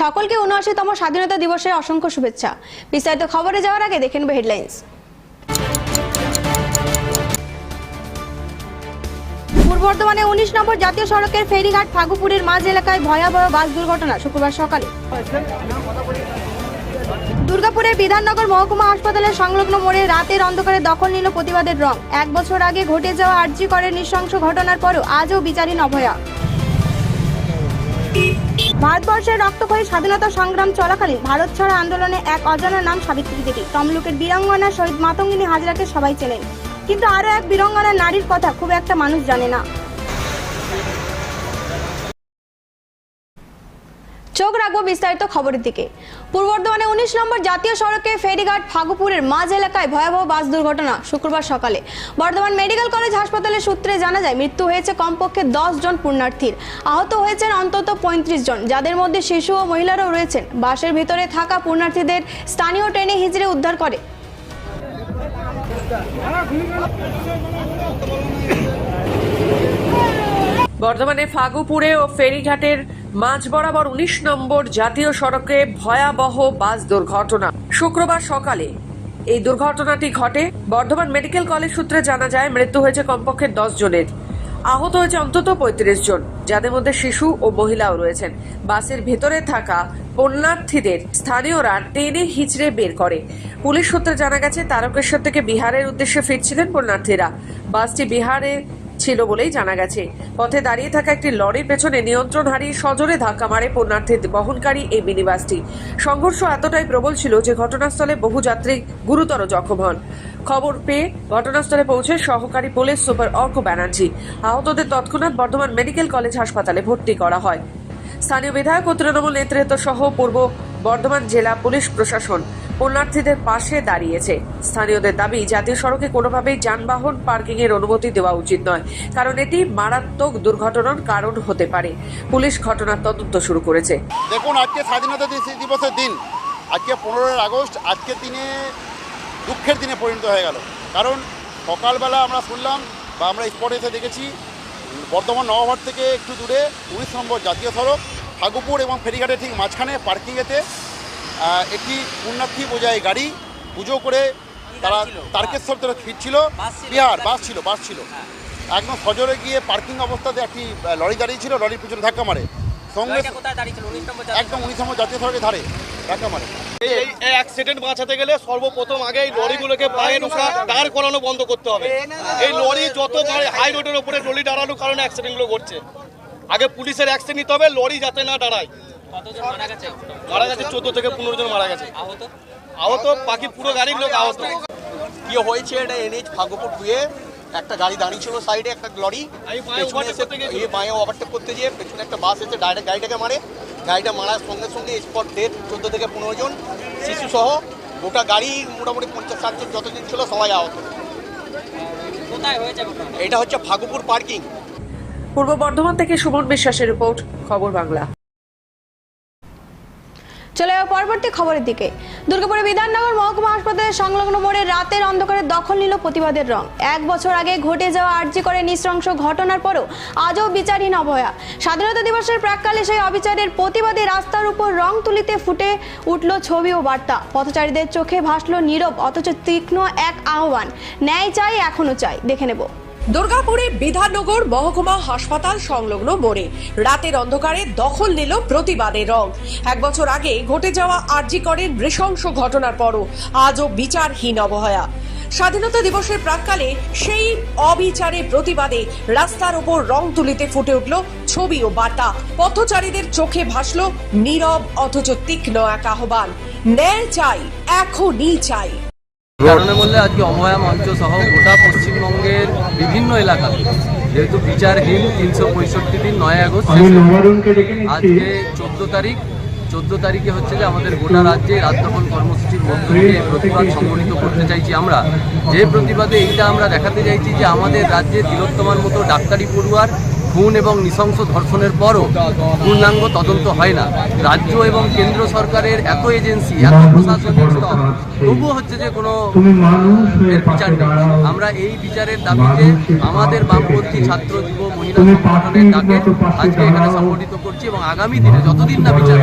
সকলকে উনআশিতম স্বাধীনতা দিবসের অসংখ্য শুভেচ্ছা। বিস্তারিত খবরে যাওয়ার আগে দেখে নেব হেডলাইন্স। পূর্ব বর্ধমানে উনিশ নম্বর জাতীয় সড়কের ফেরিঘাট ফাগুপুরের মাঝ এলাকায় ভয়াবহ বাস দুর্ঘটনা শুক্রবার সকালে। দুর্গাপুরের বিধাননগর মহকুমা হাসপাতালের সংলগ্ন মোড়ে রাতের অন্ধকারে দখল নিল প্রতিবাদের রং। এক বছর আগে ঘটে যাওয়া আর্জি করে নৃশংস ঘটনার পরও আজও বিচারহীন অভয়া। ভারতবর্ষের রক্তক্ষয়ী স্বাধীনতা সংগ্রাম চলাকালীন ভারত ছাড়া আন্দোলনে এক অজানা নাম সাবিত্রী দেবী। তমলুকের বীরাঙ্গনা শহীদ মাতঙ্গিনী হাজরাকে সবাই চেনেন। কিন্তু আরও এক বীরাঙ্গনা নারীর কথা খুব একটা মানুষ জানে না। চোখ রাখব বিস্তারিত খবরের দিকে। পূর্ব বর্ধমানে উনিশ নম্বর জাতীয় সড়কে ফেরিঘাট ফাগুপুরের মাঝ এলাকায় ভয়াবহ বাস দুর্ঘটনা শুক্রবার সকালে। বর্ধমান মেডিকেল কলেজ হাসপাতালের সূত্রে জানা যায়, মৃত্যু হয়েছে কমপক্ষে দশ জন পুণ্যার্থীর। আহত হয়েছেন অন্তত পঁয়ত্রিশ জন, যাদের মধ্যে শিশু ও মহিলারাও রয়েছেন। বাসের ভিতরে থাকা পুণ্যার্থীদের স্থানীয় ট্রেনে হিজড়ে উদ্ধার করে। বর্ধমানে ফাগুপুরে ও ফেরিঘাটের মাঝ বরাবর উনিশ নম্বর জাতীয় সড়কে ভয়াবহ বাস দুর্ঘটনা। শুক্রবার সকালে এই দুর্ঘটনাটি ঘটে। বর্ধমান মেডিকেল কলেজ সূত্রে জানা যায়, মৃত্যু হয়েছে কমপক্ষে দশ জনের। আহত হয়েছে অন্তত পঁয়ত্রিশ জন, যাদের মধ্যে শিশু ও মহিলাও রয়েছেন। বাসের ভেতরে থাকা পুণ্যার্থীদের স্থানীয়রা টেনে হিচড়ে বের করে। পুলিশ সূত্রে জানা গেছে, তারকেশ্বর থেকে বিহারের উদ্দেশ্যে ফিরছিলেন পুণ্যার্থীরা। বাসটি বিহারে ছিল বলেই জানা গেছে। পথে দাঁড়িয়ে থাকা একটি লরির পেছনে নিয়ন্ত্রণ হারিয়ে সজোরে ধাক্কা মারে পুণ্যার্থী বহনকারী এই মিনিবাসটি। সংঘর্ষ এতটাই প্রবল ছিল যে ঘটনাস্থলে বহু যাত্রী গুরুতর জখম হন। খবর পেয়ে ঘটনাস্থলে পৌঁছে সহকারী পুলিশ সুপার অর্ক ব্যানার্জি, আহতদের তৎক্ষণাৎ বর্ধমান মেডিকেল কলেজ হাসপাতালে ভর্তি করা হয়। স্থানীয় বিধায়ক ও তৃণমূল নেতৃত্ব সহ পূর্ব বর্ধমান জেলা পুলিশ প্রশাসন পুণ্যার্থীদের পাশে দাঁড়িয়েছে। স্থানীয়দের দাবি, জাতীয় সড়কে কোনোভাবেই যানবাহন পার্কিং এর অনুমতি দেওয়া উচিত নয়, কারণ এটি মারাত্মক দুর্ঘটনার কারণ হতে পারে। পুলিশ ঘটনার তদন্ত শুরু করেছে। দেখুন, আজকে স্বাধীনতা দিবস- দিবসের দিন, আজকে পনেরোই আগস্ট আজকের দিনে দুঃখের দিনে পরিণত হয়ে গেল। কারণ সকালবেলা আমরা শুনলাম বা আমরা স্পটে এসে দেখেছি, বর্ধমান নবাবহাট থেকে একটু দূরে উনিশ নম্বর জাতীয় সড়ক ফাগুপুর এবং ফেরিঘাটের ঠিক মাঝখানে পার্কিংয়েতে একটি পুণ্যার্থী বোঝায় গাড়ি পুজো করে তারা তারকেশ্বর থেকে ফিরছিল বিহার বাস ছিল। বাস ছিল। একদম সজোরে গিয়ে পার্কিং অবস্থাতে একটি লরি দাঁড়িয়ে ছিল লরির পিছনে ধাক্কা মারে। সঙ্গে দাঁড়িয়েছিল একদম উনিশ নম্বর জাতীয় সড়কের ধারে ধাক্কা মারে। এই এই অ্যাক্সিডেন্ট বাঁচাতে গেলে সর্বপ্রথম আগে এই লরিগুলোকে পায়ে ঢোকা দাঁড় করানো বন্ধ করতে হবে। এই লরি যত হাই রোডের উপরে লরি দাঁড়ানোর কারণে অ্যাক্সিডেন্টগুলো ঘটছে। আগে পুলিশের অ্যাকশন নিতে হবে লরি যাতে না দাঁড়ায়। মারা গেছে? মারা গেছে চোদ্দ থেকে পনেরো জন মারা গেছে। আহত? আহত বাকি পুরো গাড়ির লোক আহত। কি হয়েছে এটা এনএইচ ভাগ্যপুর দুয়ে? একটা গাড়ি দাঁড়িয়ে ছিল সাইডে একটা লরি। পেছনে এসে এই বাঁয়ে ওভারটেক করতে গিয়ে পেছনে একটা বাস এসে ডাইরেক্ট গাড়িটাকে মারে। গাড়িটা মারার সঙ্গে সঙ্গে স্পট ডেট চোদ্দ থেকে পনেরো জন শিশু সহ। গোটা গাড়ি মোটামুটি পঞ্চাশ ষাট জন যতজন ছিল সবাই আহত। এটা হচ্ছে ভাগ্যপুর পার্কিং পূর্ব বর্ধমান থেকে সুমন বিশ্বাসের রিপোর্ট, খবর বাংলা। চলে যাওয়া পরবর্তী খবরের দিকে। দুর্গাপুরের বিধাননগর মহকুমা হাসপাতালের সংলগ্ন মোড়ে রাতের অন্ধকারে দখল নিল প্রতিবাদের রং। এক বছর আগে ঘটে যাওয়া আর্জি করে নৃশংস ঘটনার পরও আজও বিচারহীন অবহেয়া স্বাধীনতা দিবসের প্রাককালে সেই অবিচারের প্রতিবাদে রাস্তার উপর রং তুলিতে ফুটে উঠল ছবি ও বার্তা। পথচারীদের চোখে ভাসল নীরব, অথচ তীক্ষ্ণ এক আহ্বান। ন্যায় চাই, এখনও চাই। দেখে নেব। দুর্গাপুরে বিধাননগর মহকুমা হাসপাতাল সংলগ্ন মোড়ে রাতের অন্ধকারে দখল নিল প্রতিবাদের রং। এক বছর আগে ঘটে যাওয়া আরজিকরের নৃশংস ঘটনার পরও আজও বিচারহীন অবহেয়া। স্বাধীনতা দিবসের প্রাককালে সেই অবিচারে প্রতিবাদে রাস্তার ওপর রং তুলিতে ফুটে উঠল ছবি ও বার্তা। পথচারীদের চোখে ভাসল নীরব অথচ তীক্ষ্ণ এক আহ্বান। ন্যায় চাই, এখনই চাই। কারণে বললে আজকে অভয়া মঞ্চ সহ গোটা পশ্চিমবঙ্গের বিভিন্ন এলাকা যেহেতু বিচারহীন তিনশো পঁয়ষট্টি দিন নয় আগস্ট আজকে চোদ্দ তারিখ চোদ্দ তারিখে হচ্ছে যে আমাদের গোটা রাজ্যে রাতদখল কর্মসূচির মধ্য দিয়ে প্রতিবাদ সংগঠিত করতে চাইছি আমরা। যে প্রতিবাদে এইটা আমরা দেখাতে চাইছি যে আমাদের রাজ্যে তিলোত্তমার মতো ডাক্তারি পড়ুয়ার খুন এবং নৃশংস ধর্ষণের পরও পূর্ণাঙ্গ তদন্ত হয় না। রাজ্য এবং কেন্দ্র সরকারের এত এজেন্সি এত প্রশাসনিক স্তর তবুও হচ্ছে যে কোনো এর বিচার নেই। আমরা এই বিচারের দাবিতে আমাদের বামপন্থী ছাত্র যুব মহিলা সংগঠনের ডাকে আজকে এখানে সংগঠিত করছি এবং আগামী দিনে যতদিন না বিচার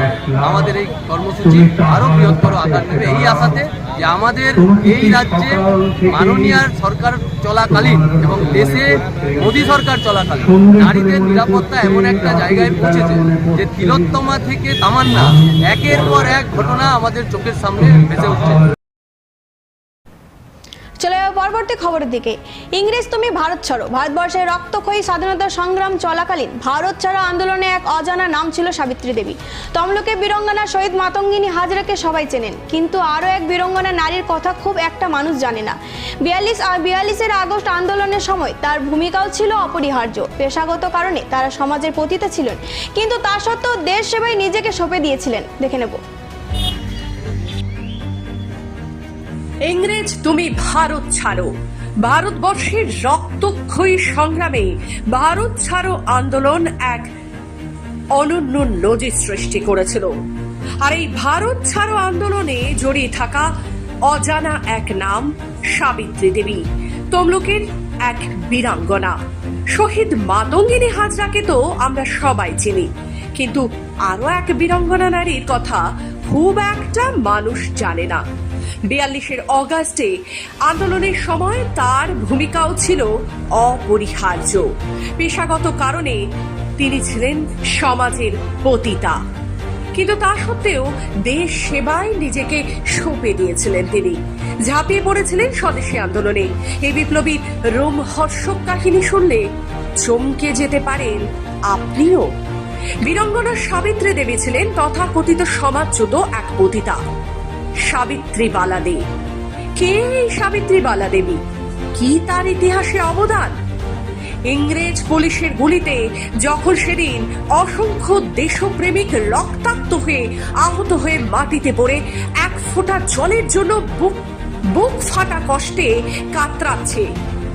আমাদের এই কর্মসূচি আরও বৃহত্তর আকার নেবে এই আশাতে যে আমাদের এই রাজ্যে মাননীয় সরকার চলাকালীন এবং দেশে মোদী সরকার চলাকালীন নারীদের নিরাপত্তা এমন একটা জায়গায় পৌঁছেছে যে তিলোত্তমা থেকে তামান্না একের পর এক ঘটনা আমাদের চোখের সামনে ভেসে উঠছে। চলে যাব পরবর্তী খবরের দিকে। ইংরেজ তুমি ভারত ছাড়ো। ভারতবর্ষের রক্তক্ষয়ী স্বাধীনতা সংগ্রাম চলাকালীন ভারত ছাড়ো আন্দোলনে এক অজানা নাম ছিল সাবিত্রী দেবী। তমলুকে বীরঙ্গনা শহীদ মাতঙ্গিনী হাজরাকে সবাই চেনেন। কিন্তু আরও এক বীরঙ্গনা নারীর কথা খুব একটা মানুষ জানে না। বিয়াল্লিশ বিয়াল্লিশের আগস্ট আন্দোলনের সময় তার ভূমিকাও ছিল অপরিহার্য। পেশাগত কারণে তারা সমাজের পতিতা ছিলেন। কিন্তু তা সত্ত্বেও দেশ সেবায় নিজেকে সঁপে দিয়েছিলেন। দেখে নেব। ইংরেজ, তুমি ভারত ছাড়ো। ভারতবর্ষের রক্তক্ষয়ী সংগ্রামে ভারত ছাড়ো আন্দোলন এক অনন্য নজির সৃষ্টি করেছিল। আর এই ভারত ছাড়ো আন্দোলনে জড়িয়ে থাকা অজানা এক নাম সাবিত্রী দেবী, তমলুকের এক বীরাঙ্গনা। শহীদ মাতঙ্গিনী হাজরাকে তো আমরা সবাই চিনি, কিন্তু আরও এক বীরাঙ্গনা নারীর কথা খুব একটা মানুষ জানে না। বিয়াল্লিশের অগাস্টে আন্দোলনের সময় তার ভূমিকাও ছিল অপরিহার্য। পেশাগত কারণে তিনি ছিলেন সমাজের পতিতা। কিন্তু তা সত্ত্বেও দেশ সেবায় নিজেকে সঁপে দিয়েছিলেন তিনি। ঝাঁপিয়ে পড়েছিলেন স্বদেশী আন্দোলনে। এই বিপ্লবীর রোমহর্ষক কাহিনী শুনলে চমকে যেতে পারেন আপনিও। বীরঙ্গনা সাবিত্রী দেবী ছিলেন তথাকথিত সমাজচ্যুত এক পতিতা। সাবিত্রী বালা দে কে এই সাবিত্রী বালা দেবী কি তার ইতিহাসে অবদান? ইংরেজ পুলিশের গুলিতে যখন সেদিন অসংখ্য দেশপ্রেমিক রক্তাক্ত হয়ে আহত হয়ে মাটিতে পড়ে, এক ফোঁটা জলের জন্য বুক বুক ফাটা কষ্টে কাতরাচ্ছে।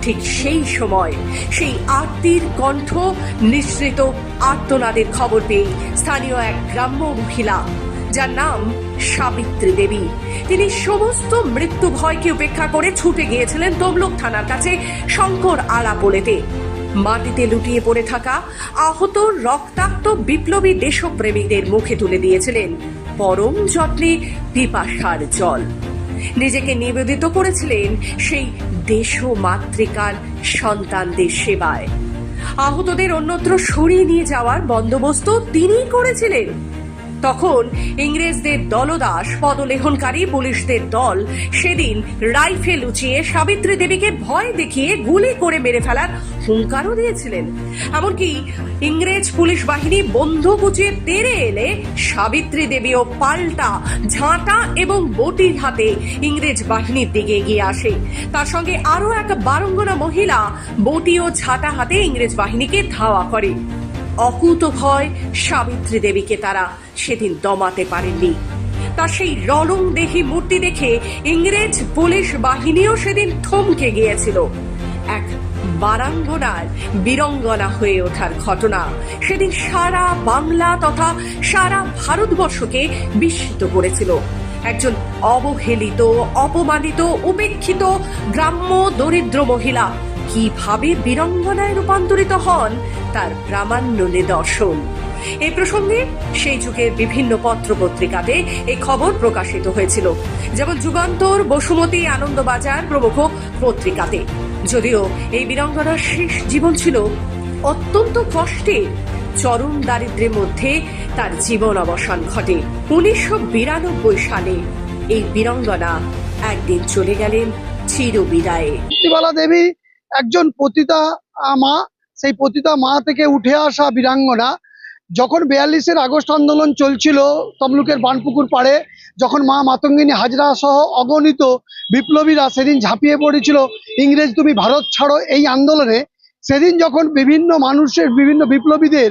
ঠিক সেই সময় সেই আরতির কণ্ঠ নিঃসৃত আর্তনাদের খবর পেয়ে স্থানীয় এক গ্রাম্য মহিলা যার নাম সাবিত্রী দেবী। তিনি সমস্ত মৃত্যু ভয়কে উপেক্ষা করে ছুটে গিয়েছিলেন তমলুক থানার কাছে শঙ্কর আলা পোলেতে মাটিতে লুটিয়ে পড়ে থাকা আহত, রক্তাক্ত, বিপ্লবী দেশপ্রেমীদের মুখে তুলে দিয়েছিলেন পরম যত্নে পিপাসার জল। নিজেকে নিবেদিত করেছিলেন সেই দেশ মাতৃকার সন্তানদের সেবায়। আহতদের অন্যত্র সরিয়ে নিয়ে যাওয়ার বন্দোবস্ত তিনিই করেছিলেন। তখন ইংরেজদের দলদাস, পদলেহনকারী পুলিশদের দল সেদিন রাইফেল উঁচিয়ে সাবিত্রী দেবীকে ভয় দেখিয়ে গুলি করে মেরে ফেলার হুঙ্কারও দিয়েছিলেন। এমনকি ইংরেজ পুলিশ বাহিনী বন্দুক উঁচিয়ে তেড়ে এলে সাবিত্রী দেবীও পাল্টা ঝাঁটা এবং বটির হাতে ইংরেজ বাহিনীর দিকে এগিয়ে আসে। তার সঙ্গে আরও এক বারঙ্গনা মহিলা বটি ও ঝাঁটা হাতে ইংরেজ বাহিনীকে ধাওয়া করে। অকুত ভয় সাবিত্রী দেবীকে তারা সেদিন দমাতে পারেননি। তার সেই রণং দেহি মূর্তি দেখে ইংরেজ পুলিশ বাহিনীও সেদিন থমকে গিয়েছিল। এক বারাঙ্গনার বীরঙ্গনা হয়ে ওঠার ঘটনা সেদিন সারা বাংলা তথা সারা ভারতবর্ষকে বিস্মিত করেছিল। একজন অবহেলিত, অপমানিত, উপেক্ষিত, গ্রাম্য, দরিদ্র মহিলা কীভাবে বীরঙ্গনায় রূপান্তরিত হন তার প্রামাণ্য নিদর্শন। এ প্রসঙ্গে সেই যুগের বিভিন্ন পত্র পত্রিকাতে এই খবর প্রকাশিত হয়েছিল। যেমন যুগান্তর, বসুমতী, আনন্দবাজার প্রমুখ পত্রিকাতে। যদিও এই বীরঙ্গনার শেষ জীবন ছিল অত্যন্ত কষ্টের, চরম দারিদ্র্যের মধ্যে তার জীবন অবসান ঘটে। উনিশশো বিরানব্বই সালে এই বীরঙ্গনা একদিন চলে গেলেন চিরবিদায়ে। দেবী একজন পতিতা মা, সেই পতিতা মা থেকে উঠে আসা বীরাঙ্গনা, যখন বিয়াল্লিশের আগস্ট আন্দোলন চলছিল তমলুকের বানপুকুর পাড়ে, যখন মা মাতঙ্গিনী হাজরা সহ অগণিত বিপ্লবীরা সেদিন ঝাঁপিয়ে পড়েছিল, ইংরেজ তুমি ভারত ছাড়ো এই আন্দোলনে, সেদিন যখন বিভিন্ন মানুষের, বিভিন্ন বিপ্লবীদের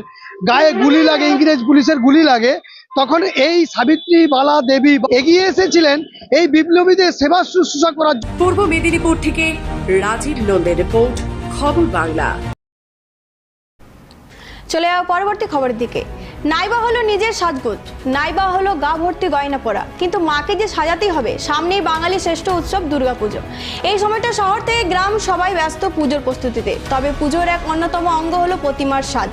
গায়ে গুলি লাগে, ইংরেজ পুলিশের গুলি লাগে তখন এই সাবিত্রী বালা দেবী এগিয়ে এসেছিলেন এই বিপ্লবীদের সেবা শুশ্রূষা করার পূর্ব মেদিনীপুর থেকে রাজীব নন্দের রিপোর্ট খবর বাংলা। চলে যাও পরবর্তী খবরের দিকে। নাইবা হলো নিজের সাজগোজ, নাইবা হলো গা ভর্তি গয়না পরা। কিন্তু মাকে যে সাজাতেই হবে, সামনেই বাঙালি শ্রেষ্ঠ উৎসব দুর্গাপুজো। এই সময়টা শহর থেকে গ্রাম সবাই ব্যস্ত পুজোর প্রস্তুতিতে, তবে পুজোর এক অন্যতম অঙ্গ হলো প্রতিমার সাজ।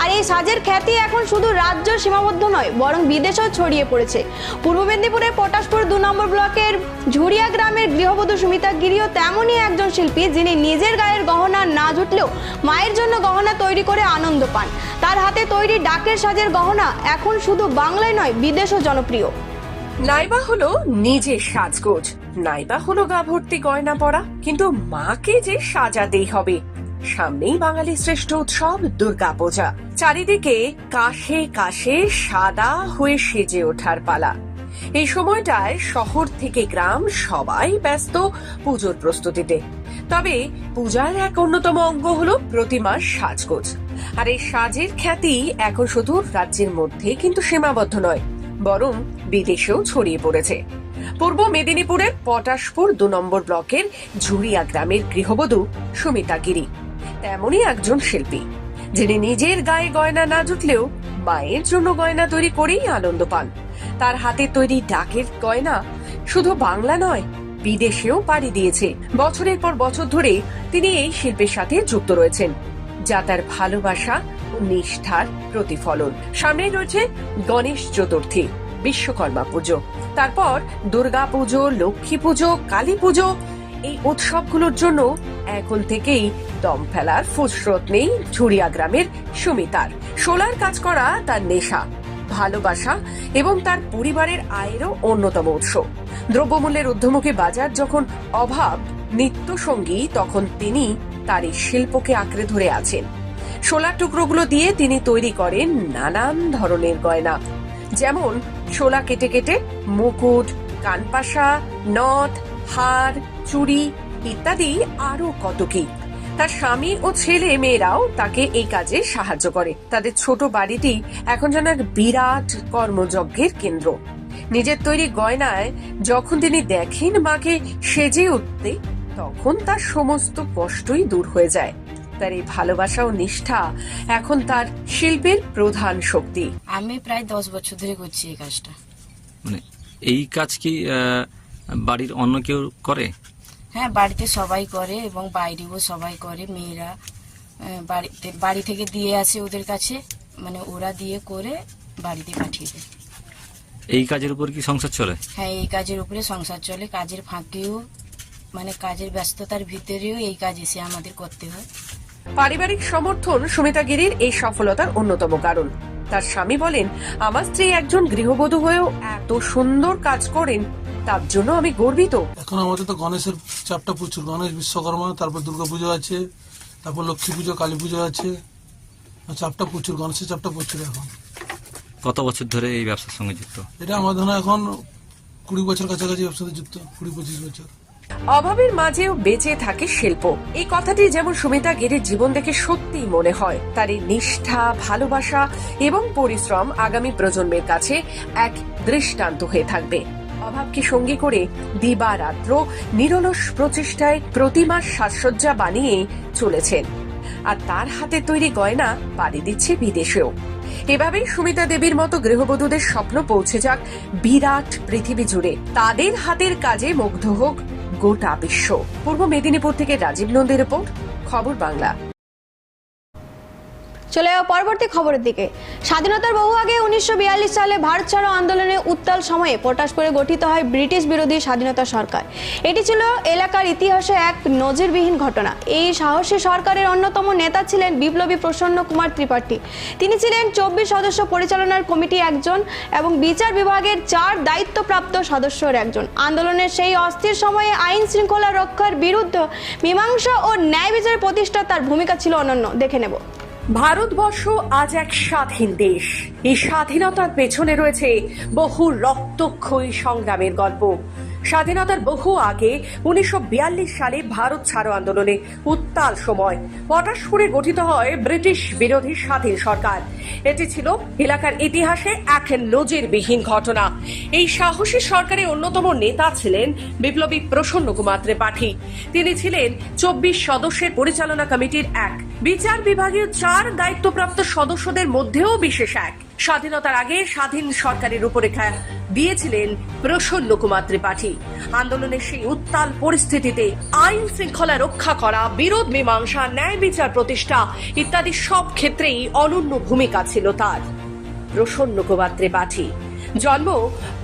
আর এই সাজের খ্যাতি এখন শুধু রাজ্য সীমাবদ্ধ নয়, বরং বিদেশেও ছড়িয়ে পড়েছে। পূর্ব মেদিনীপুরের পটাশপুর দু নম্বর ব্লকের ঝুড়িয়া গ্রামের গৃহবধূ সুমিতা গিরিও তেমনই একজন শিল্পী, যিনি নিজের গায়ের গহনা না জুটলেও মায়ের জন্য গহনা তৈরি করে আনন্দ পান। তার হাতে তৈরি ডাকের সাজের গহনা এখন শুধু বাংলায় নয়, বিদেশও জনপ্রিয়। নাইবা হলো নিজের সাজগোজ। নাইবা হলো গা ভর্তি গয়না পরা, কিন্তু মাকে যে সাজাতেই হবে। সামনেই বাঙালির শ্রেষ্ঠ উৎসব, দুর্গাপূজা। চারিদিকে কাশে কাশে সাদা হয়ে সেজে ওঠার পালা। এই সময়টায় শহর থেকে গ্রাম সবাই ব্যস্ত পুজোর প্রস্তুতিতে। তবে পূজার এক অন্যতম অঙ্গ হলো প্রতিমার সাজগোজ। আর এই সাজের খ্যাতি এখন শুধু রাজ্যের মধ্যে কিন্তু সীমাবদ্ধ নয়, বরং বিদেশেও ছড়িয়ে পড়েছে। পূর্ব মেদিনীপুরের পটাশপুর দু নম্বর ব্লকের ঝুড়িয়া গ্রামের গৃহবধূ সুমিতা গিরি। তেমনই একজন শিল্পী, যিনি নিজের গায়ে গয়না না জুটলেও মায়ের জন্য গয়না তৈরি করেই আনন্দ পান। তার হাতে তৈরি ডাকের গয়না শুধু বাংলা নয়, বিদেশেও পাড়ি দিয়েছে। বছরের পর বছর ধরে তিনি এই শিল্পের সাথে যুক্ত রয়েছেন। যা তার ভালোবাসা ও নিষ্ঠার প্রতিফলন। সামনে রয়েছে গণেশ চতুর্থী, বিশ্বকর্মা পুজো। তারপর দুর্গা পুজো, লক্ষ্মী পুজো, কালী পুজো, এই উৎসবগুলোর জন্য এখন থেকেই দম ফেলার ফুসরত নেই ঝুড়িয়া গ্রামের সুমিতার। সোলার কাজ করা তার নেশা, ভালোবাসা এবং তার পরিবারের আয়েরও অন্যতম উৎস। দ্রব্যমূল্যের ঊর্ধ্বমুখী বাজার যখন অভাব নিত্য সঙ্গী তখন তিনি তার এই শিল্পকে আঁকড়ে ধরে আছেন। শোলার টুকরোগুলো দিয়ে তিনি তৈরি করেন নানান ধরনের গয়না। যেমন, শোলা কেটে কেটে মুকুট, কানপাশা, নথ, হার, চুড়ি ইত্যাদি আরও কত কি। তার স্বামী ও ছেলে মেয়েরাও তাকে এই কাজে সাহায্য করে। তাদের ছোট বাড়িটি এখন যেন এক বিরাট কর্মযজ্ঞের কেন্দ্র। নিজের তৈরি গয়নায় যখন তিনি দেখেন মাকে সেজে উঠতে তখন তার সমস্ত কষ্টই দূর হয়ে যায়। তার এই ভালোবাসা ও নিষ্ঠা এখন তার শিল্পের প্রধান শক্তি। আমি প্রায় দশ বছর ধরে করছি এই কাজটা। মানে এই কাজ কি আহ, বাড়ির অন্য কেউ করে? হ্যাঁ বাড়িতে সবাই করে এবং বাইরেও সবাই করে। মেয়েরা আহ, বাড়িতে বাড়ি থেকে দিয়ে আসে ওদের কাছে। মানে ওরা দিয়ে করে বাড়িতে পাঠিয়ে দেয়। এই কাজের উপর কি সংসার চলে? হ্যাঁ এই কাজের উপরে সংসার চলে। কাজের ফাঁকেও মানে কাজের ব্যস্ততার ভিতরেও এই কাজ এসে আমাদের করতে হয়। পারিবারিক সমর্থন সুমিতা গিরির এই সফলতার অন্যতম কারণ। তার স্বামী বলেন আমার স্ত্রী একজন গৃহবধূ হয়েও এত সুন্দর কাজ করেন তার জন্য আমি গর্বিত। এখন আমাদের তো গণেশের চাপটা প্রচুর। গণেশ বিশ্বকর্মা তারপর দুর্গা পুজো আছে তারপর লক্ষ্মী পুজো কালী পুজো আছে। চাপটা প্রচুর গণেশের চাপটা প্রচুর এখন। কত বছর ধরে এই ব্যবসার সঙ্গে যুক্ত? এটা আমার ধরো এখন কুড়ি বছর কাছাকাছি ব্যবসাতে যুক্ত কুড়ি পঁচিশ বছর। অভাবের মাঝেও বেঁচে থাকে শিল্প। এই কথাটি যেমন সুমিতা গিরির জীবন দেখে সত্যিই মনে হয়, তার এই নিষ্ঠা, ভালোবাসা এবং পরিশ্রম আগামী প্রজন্মের কাছে এক দৃষ্টান্ত হয়ে থাকবে। অভাবকে সঙ্গী করে দিবা রাত্র নিরলস প্রচেষ্টায় প্রতিমার সাজসজ্জা বানিয়ে চলেছেন। আর তার হাতে তৈরি গয়না পাড়ি দিচ্ছে বিদেশেও। এভাবেই সুমিতা দেবীর মতো গৃহবধূদের স্বপ্ন পৌঁছে যাক বিরাট পৃথিবী জুড়ে। তাদের হাতের কাজে মুগ্ধ হোক গোটা বিশ্ব। পূর্ব মেদিনীপুর থেকে রাজীব নন্দীর রিপোর্ট খবর বাংলা। চলে যাও পরবর্তী খবরের দিকে। স্বাধীনতার বহু আগে উনিশশো বিয়াল্লিশ সালে ভারত ছাড়ো আন্দোলনের উত্তাল সময়ে পটাশপুরে গঠিত হয় ব্রিটিশ বিরোধী স্বাধীনতা সরকার। এটি ছিল এলাকার ইতিহাসে এক নজিরবিহীন ঘটনা। এই সাহসী সরকারের অন্যতম নেতা ছিলেন বিপ্লবী প্রসন্ন কুমার ত্রিপাঠী। তিনি ছিলেন চব্বিশ সদস্য পরিচালনার কমিটি একজন এবং বিচার বিভাগের চার দায়িত্বপ্রাপ্ত সদস্যর একজন। আন্দোলনের সেই অস্থির সময়ে আইন শৃঙ্খলা রক্ষার বিরুদ্ধে মীমাংসা ও ন্যায় বিচারের প্রতিষ্ঠা তার ভূমিকা ছিল অনন্য। দেখে নেব। ভারতবর্ষ আজ এক স্বাধীন দেশ। এই স্বাধীনতার পেছনে রয়েছে বহু রক্তক্ষয়ী সংগ্রামের গল্প। স্বাধীনতার বহু আগে উনিশশো বিয়াল্লিশ সালে ভারত ছাড়ো আন্দোলনে উত্তাল সময়। পটাশপুরে গঠিত হয় ব্রিটিশ বিরোধী স্বাধীন সরকার। এটি ছিল এলাকার ইতিহাসে এক নজিরবিহীন ঘটনা। এই সাহসী সরকারের অন্যতম নেতা ছিলেন বিপ্লবী প্রসন্ন কুমার ত্রিপাঠী। তিনি ছিলেন চব্বিশ সদস্যের পরিচালনা কমিটির এক বিচার বিভাগীয় চার দায়িত্বপ্রাপ্ত সদস্যদের মধ্যেও বিশেষ এক। স্বাধীনতার আগে স্বাধীন সরকারের রূপরেখা দিয়েছিলেন প্রসন্ন কুমার ত্রিপাঠী। আন্দোলনের সেই উত্তাল পরিস্থিতিতে আইন শৃঙ্খলা রক্ষা করা, বিরোধ মীমাংসা, ন্যায় বিচার প্রতিষ্ঠা ইত্যাদি সব ক্ষেত্রেই অনন্য ভূমিকা ছিল তার। প্রসন্ন কুমার ত্রিপাঠী জন্ম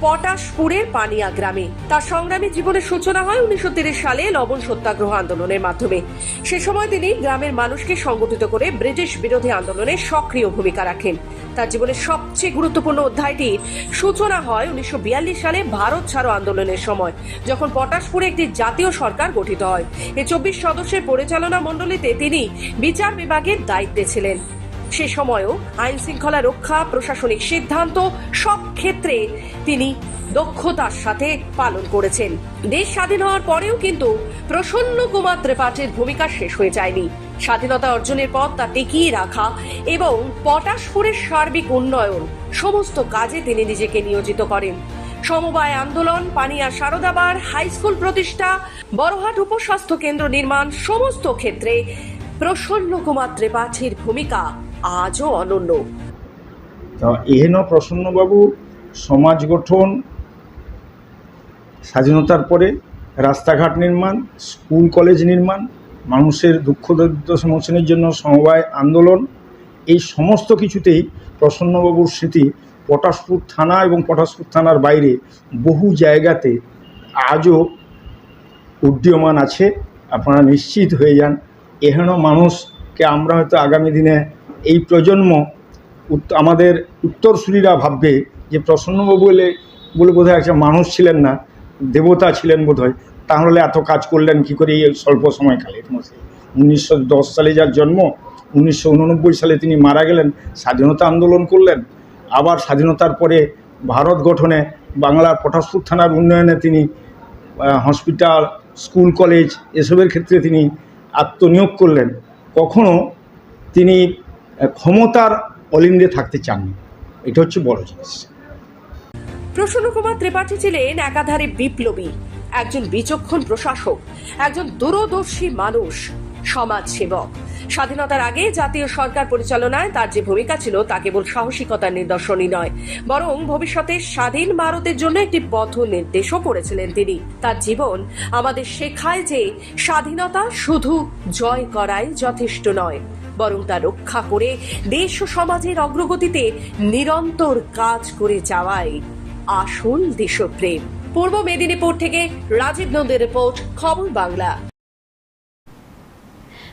পটাশপুরের পানিয়া গ্রামে। তার সংগ্রামী জীবনের সূচনা হয় উনিশশো সালে লবণ সত্যাগ্রহ আন্দোলনের মাধ্যমে। সে সময় তিনি গ্রামের মানুষকে সংগঠিত করে ব্রিটিশ বিরোধী আন্দোলনে সক্রিয় ভূমিকা রাখেন। তার জীবনের সবচেয়ে গুরুত্বপূর্ণ অধ্যায়টি সূচনা হয় উনিশশো বিয়াল্লিশ সালে ভারত ছাড়ো আন্দোলনের সময়, যখন পটাশপুরে একটি জাতীয় সরকার গঠিত হয়। এই চব্বিশ সদস্যের পরিচালনা মণ্ডলীতে তিনি বিচার বিভাগের দায়িত্বে ছিলেন। সে সময়ও আইন শৃঙ্খলা রক্ষা প্রশাসনিক সিদ্ধান্ত সব ক্ষেত্রে তিনি দক্ষতার সাথে পালন করেছেন। দেশ স্বাধীন হওয়ার পরেও কিন্তু প্রসন্ন কুমার ত্রিপাঠীর ভূমিকা শেষ হয়ে যায়নি। স্বাধীনতা অর্জনের পথ তা টিকিয়ে রাখা এবং পটাশপুরের সার্বিক উন্নয়ন সমস্ত কাজে তিনি নিজেকে নিয়োজিত করেন। সমবায় আন্দোলন, পানিয়া সারদাবার, হাই স্কুল প্রতিষ্ঠা, বড়হাট উপস্বাস্থ্য কেন্দ্র নির্মাণ সমস্ত ক্ষেত্রে প্রসন্ন কুমার ত্রিপাঠীর ভূমিকা আজও অনন্য। এহেন প্রসন্নবাবু সমাজ গঠন, স্বাধীনতার পরে রাস্তাঘাট নির্মাণ, স্কুল, কলেজ নির্মাণ, মানুষের দুঃখ দরিদ্র সমোচনের জন্য সমবায় আন্দোলন, এই সমস্ত কিছুতেই প্রসন্নবাবুর স্মৃতি পটাশপুর থানা এবং পটাশপুর থানার বাইরে বহু জায়গাতে আজও উড্ডীয়মান আছে। আপনারা নিশ্চিত হয়ে যান, এহেন মানুষকে আমরা হয়তো আগামী দিনে এই প্রজন্ম আমাদের উত্তরসূরিরা ভাববে যে প্রসন্নবাবু বলে বলে বোধহয় একটা মানুষ ছিলেন না, দেবতা ছিলেন বোধহয়, তাহলে এত কাজ করলেন কি করে এই স্বল্প সময়কালের মধ্যে উনিশশো দশ সালে যার জন্ম, উনিশশো উননব্বই সালে তিনি মারা গেলেন, স্বাধীনতা আন্দোলন করলেন, আবার স্বাধীনতার পরে ভারত গঠনে বাংলার পটাশপুর থানার উন্নয়নে তিনি হসপিটাল, স্কুল, কলেজ, এসবের ক্ষেত্রে তিনি আত্মনিয়োগ করলেন। কখনো তিনি ক্ষমতার অলিন্দে থাকতে চাননি। এটা হচ্ছে বড় জিনিস। প্রসন্ন কুমার ত্রিপাঠী ছিলেন একাধারে বিপ্লবী, একজন বিচক্ষণ প্রশাসক, একজন দূরদর্শী মানুষ। সমাজ সেবক স্বাধীনতার আগে জাতীয় সরকার পরিচালনায় তার যে ভূমিকা ছিল, তা কেবল সাহসিকতার নিদর্শনই নয়, বরং ভবিষ্যতে স্বাধীন ভারতের জন্য একটি পথ নির্দেশও করেছিলেন তিনি। তার জীবন আমাদের শেখায় যে স্বাধীনতা শুধু জয় করাই যথেষ্ট নয়, বরং তা রক্ষা করে দেশ ও সমাজের অগ্রগতিতে নিরন্তর কাজ করে যাওয়াই আসল দেশপ্রেম। পূর্ব মেদিনীপুর থেকে রাজীব নন্দের রিপোর্ট, খবর বাংলা।